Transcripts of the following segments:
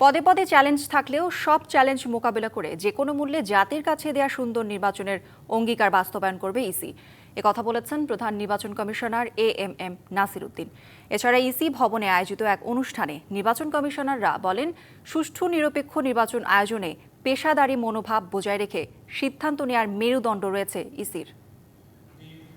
পদে পদে চ্যালেঞ্জ থাকলেও সব চ্যালেঞ্জ মোকাবেলা করে যে কোনো মূল্যে জাতির কাছে দেয়া সুন্দর নির্বাচনের অঙ্গীকার বাস্তবায়ন করবে ইসি কথা বলেছেন প্রধান নির্বাচন commissioner A M M Nasir Uddin এছাড়া ইসি ভবনে আয়োজিত এক অনুষ্ঠানে নির্বাচন কমিশনাররা বলেন, সুষ্ঠু, নিরপেক্ষ নির্বাচন আয়োজনে পেশাদারী মনোভাব বজায় রেখে সিদ্ধান্ত নেয়ার মেরুদণ্ড রয়েছে ইসির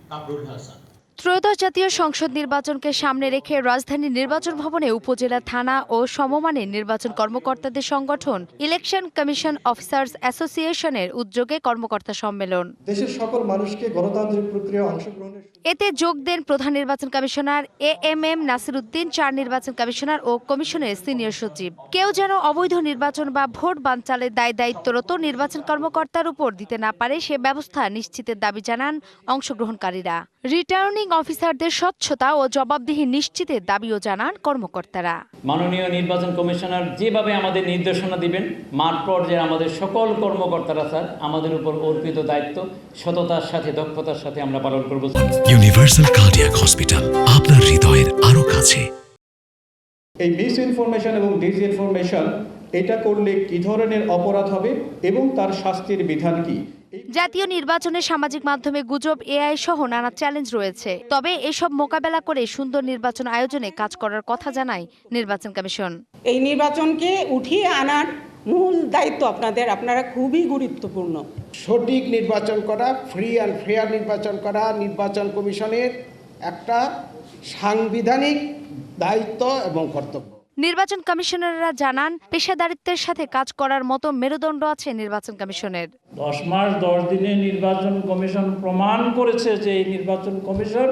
কামরুল হাসান। ত্রয়োদশ জাতীয় সংসদ নির্বাচনকে সামনে রেখে রাজধানী নির্বাচন ভবনে উপজেলা থানা ও সমমানের নির্বাচন কর্মকর্তাদের সংগঠন ইলেকশন কমিশন অফিসার্স অ্যাসোসিয়েশনের উদ্যোগে কর্মকর্তা সম্মেলন। দেশের সকল মানুষকে গণতান্ত্রিক প্রক্রিয়ায় অংশগ্রহণের এতে যোগ দেন প্রধান নির্বাচন commissioner A M M Nasir Uddin চার নির্বাচন কমিশনার ও কমিশনের সিনিয়র সচিব। কেউ যেন অবৈধ নির্বাচন বা ভোট বানচালের দায় দায়িত্বরত নির্বাচন কর্মকর্তার উপর দিতে না পারে সে ব্যবস্থা নিশ্চিতের দাবি জানান অংশগ্রহণকারীরা। রিটার্নিং অফিসারদের স্বচ্ছতা ও জবাবদিহি নিশ্চিতের দাবিও জানান কর্মকর্তারা। মাননীয় নির্বাচন কমিশনার যেভাবে আমাদের নির্দেশনা দিবেন মাঠ পর্যায়ে আমাদের সকল কর্মকর্তারা স্যার আমাদের উপর অর্পিত দায়িত্ব সততার সাথে দক্ষতার সাথে আমরা পালন করব। ইউনিভার্সাল কার্ডিয়াক হসপিটাল আপনার হৃদয়ের আরও কাছে। এই মিস ইনফরমেশন এবং ডিস ইনফরমেশন এটা করলে কি ধরনের অপরাধ হবে এবং তার শাস্তির বিধান কি? জাতীয় নির্বাচনে সামাজিক মাধ্যমে গুজব এআই সহ নানা চ্যালেঞ্জ রয়েছে। তবে এসব মোকাবেলা করে সুন্দর নির্বাচন আয়োজনে কাজ করার কথা জানায় নির্বাচন কমিশন। এই নির্বাচনকে উঠিয়ে আনার মূল দায়িত্ব আপনাদের। আপনারা খুবই গুরুত্বপূর্ণ। সঠিক নির্বাচন করা ফ্রি অ্যান্ড ফেয়ার নির্বাচন করা নির্বাচন কমিশনের একটা সাংবিধানিক দায়িত্ব এবং কর্তব্য। নির্বাচন কমিশনাররা জানান পেশাদারিত্বের সাথে কাজ করার মতো মেরুদণ্ড আছে নির্বাচন কমিশনের। দশ মাস দশ দিনে নির্বাচন কমিশন প্রমাণ করেছে যে এই নির্বাচন কমিশন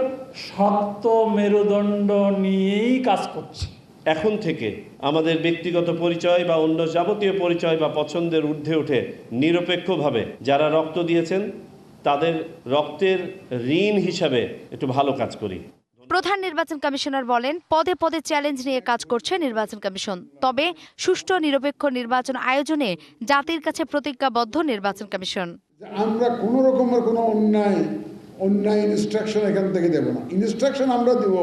শক্ত মেরুদণ্ড নিয়েই কাজ করছে। এখন থেকে আমাদের ব্যক্তিগত পরিচয় বা অন্য যাবতীয় পরিচয় বা পছন্দের ঊর্ধ্বে উঠে নিরপেক্ষভাবে যারা রক্ত দিয়েছেন তাদের রক্তের ঋণ হিসাবে একটু ভালো কাজ করি। প্রধান নির্বাচন কমিশনার বলেন, পদে পদে চ্যালেঞ্জ নিয়ে কাজ করছে নির্বাচন কমিশন। তবে সুষ্ঠু নিরপেক্ষ নির্বাচন আয়োজনে জাতির কাছে প্রতিজ্ঞাবদ্ধ নির্বাচন কমিশন। আমরা কোনো রকমের কোনো অন্যায় অন্যায় ইনস্ট্রাকশন এখান থেকে দেব না। ইনস্ট্রাকশন আমরা দেব,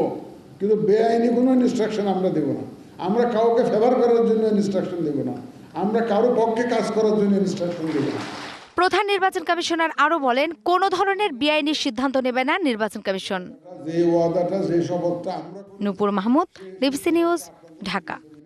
কিন্তু বেআইনি কোনো ইনস্ট্রাকশন আমরা দেব না। আমরা কাউকে ফেভার করার জন্য ইনস্ট্রাকশন দেব না। আমরা কারও পক্ষে কাজ করার জন্য ইনস্ট্রাকশন দেব না। প্রধান নির্বাচন কমিশনার আরও বলেন কোন ধরনের বিআইনি সিদ্ধান্ত নেবে না নির্বাচন commission. Nupur Mahmud DBC news Dhaka.